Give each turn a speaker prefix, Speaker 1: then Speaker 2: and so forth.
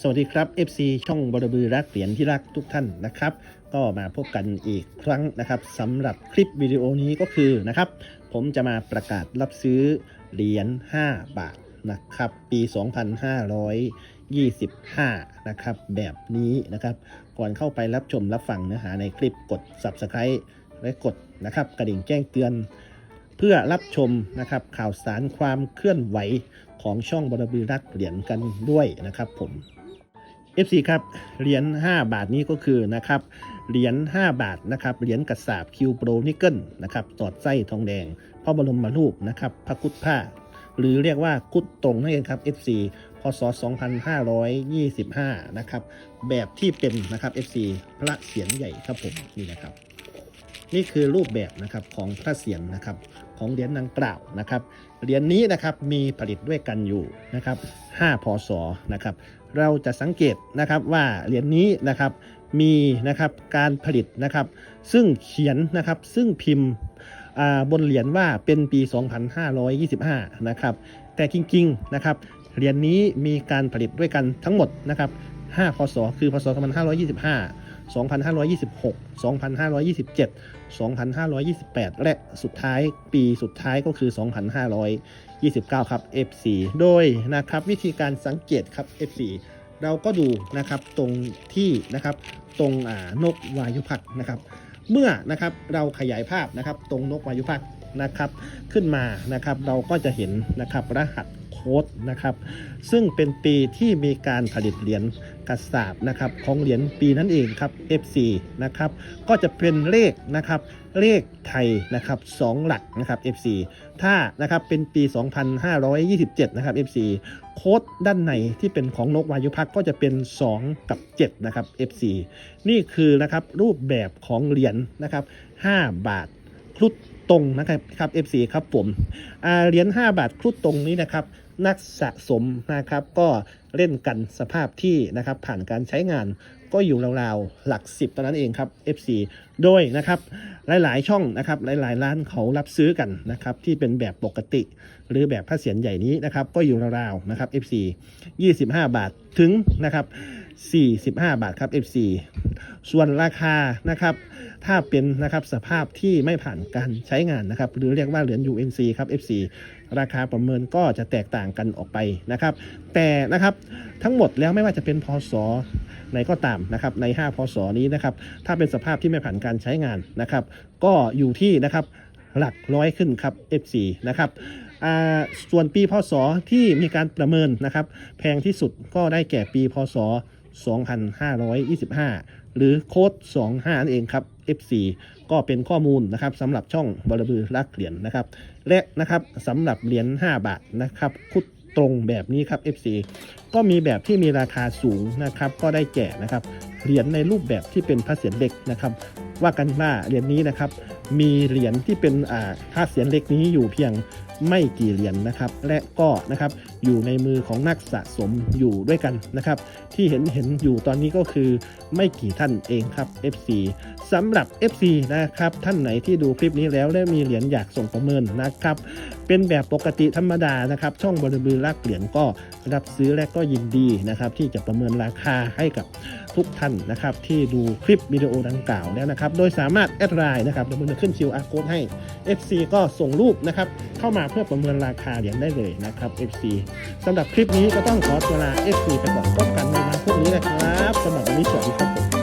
Speaker 1: สวัสดีครับ FC ช่องบรบือรักเหรียญที่รักทุกท่านนะครับ ก็มาพบกันอีกครั้งนะครับสำหรับคลิปวิดีโอนี้ก็คือนะครับ ผมจะมาประกาศรับซื้อเหรียญ 5 บาทนะครับ ปี 2525 นะครับแบบนี้นะครับ ก่อนเข้าไปรับชมรับฟังเนื้อหาในคลิปกด Subscribe และกดนะครับกระดิ่งแจ้งเตือนเพื่อรับชมนะครับข่าวสารความเคลื่อนไหวของช่องบรบือรักเหรียญกันด้วยนะครับผม FC ครับเหรียญ5 บาทนี้ก็คือนะครับเหรียญ5บาทนะครับเหรียญกระสาบคิวโปรนิเกิลนะครับตอดไส้ทองแดงพระบรมรูปนะครับพระกุฏผ้า หรือเรียกว่ากุดตรงนั่นเองครับ FC พศ 2525 นะครับแบบที่เป็นนะครับ FC พระเศียรใหญ่ครับผมนี่นะครับ นี่คือรูปแบบนะครับของพระเศียรนะครับของเหรียญนางกล่าวนะครับเหรียญนี้นะครับมีผลิตด้วยกันอยู่นะครับ5พศนะครับ เราจะสังเกตนะครับว่าเหรียญนี้นะครับมีนะครับการผลิตนะครับ ซึ่งเขียนนะครับซึ่งพิมพ์บนเหรียญว่าเป็นปี 2525 นะครับ แต่จริงๆนะครับเหรียญนี้มีการผลิตด้วยกันทั้งหมดนะครับ 5 พศ คือ พศ 2525 2526 2527 2528 และสุดท้ายปีสุดท้ายก็คือ 2529 ครับ F4 โดยนะครับวิธีการสังเกตครับ F4 เราก็ดูนะครับตรงที่นะครับตรงนกวายุพักนะครับ เมื่อนะครับเราขยายภาพนะครับตรงนกวายุพัก นะครับขึ้นมานะครับเราก็จะเห็นนะครับรหัสโค้ดนะครับซึ่งเป็นปีที่มีการผลิตเหรียญกระสาบนะครับของเหรียญปีนั้นเองครับ F4 นะครับก็จะเป็นเลขนะครับเลขไทยนะครับ2หลักนะครับ F4 ถ้านะครับเป็นปี 2527 นะครับ F4 โค้ดด้านในที่เป็นของนกวายุพักก็จะเป็น 2 กับ 7 นะครับ F4 นี่คือนะครับรูปแบบของเหรียญนะครับ 5 บาทครุฑ ตรงนะครับครับ F4 ครับผมเหรียญ5บาทครุฑตรงนี้นะครับนักสะสมนะครับก็เล่นกันสภาพที่นะครับผ่านการใช้งานก็อยู่ราวๆหลัก 10ตอนนั้นเองครับ FC โดยนะครับหลายๆช่องนะครับหลายๆร้านเขารับซื้อกันนะครับที่เป็นแบบปกติ หรือแบบผ้าเสียนใหญ่นี้นะครับก็อยู่ราวๆนะครับ FC 25 บาทถึงนะครับ 45 บาทครับ FC ส่วนราคานะครับถ้าเป็นนะครับสภาพที่ไม่ผ่านการใช้งานนะครับ หรือเรียกว่าเหรียญ UNC ครับ FC ราคาประเมินก็จะแตกต่างกันออกไปนะครับ แต่นะครับทั้งหมดแล้วไม่ว่าจะเป็นพศไหนก็ตามนะครับใน 5 พศนี้นะครับถ้าเป็นสภาพที่ไม่ผ่านการใช้งานนะครับ ก็อยู่ที่นะครับหลักร้อยขึ้นครับ F4 นะครับอ่าส่วนปีพศที่มีการประเมินนะครับ แพงที่สุดก็ได้แก่ปีพศ 2525 หรือโค้ด 25 นั่นเองครับ F4 ก็เป็นข้อมูลนะครับสำหรับช่องบรบือรักเหรียญนะครับ และนะครับสำหรับเหรียญ 5 บาทนะครับคุดตรงแบบนี้ครับ F4 ก็มีแบบที่มีราคาสูงนะครับ ก็ได้แก่นะครับเหรียญในรูปแบบที่เป็นพระเศียรเล็กนะครับ ว่ากันว่าเหรียญนี้นะครับ มีเหรียญที่เป็นอ่าพระเศียรเล็กนี้อยู่เพียงไม่กี่เหรียญนะครับ และก็นะครับอยู่ในมือของนักสะสมอยู่ด้วยกันนะครับ ที่เห็นเห็นอยู่ตอนนี้ก็คือไม่กี่ท่านเองครับ FC สำหรับ FC นะครับ ท่านไหนที่ดูคลิปนี้แล้วและมีเหรียญอยากส่งประเมินนะครับ เป็นแบบปกติธรรมดานะครับ ช่องบริบือรักเหรียญก็รับซื้อและก็ยินดีนะครับ ที่จะประเมินราคาให้กับทุกท่านนะครับที่ดูคลิปวิดีโอดังกล่าวแล้วนะครับ โดยสามารถแอดไลน์นะครับเดี๋ยวผมจะขึ้น QR code ให้ FC ก็ส่งรูปนะครับเข้ามาเพื่อประเมินราคาเหรียญได้เลยนะครับ FC สำหรับคลิปนี้ก็ต้องขอตัวลา FC ไปก่อนพบกันในวันพรุ่งนี้นะครับสำหรับวันนี้สวัสดีครับ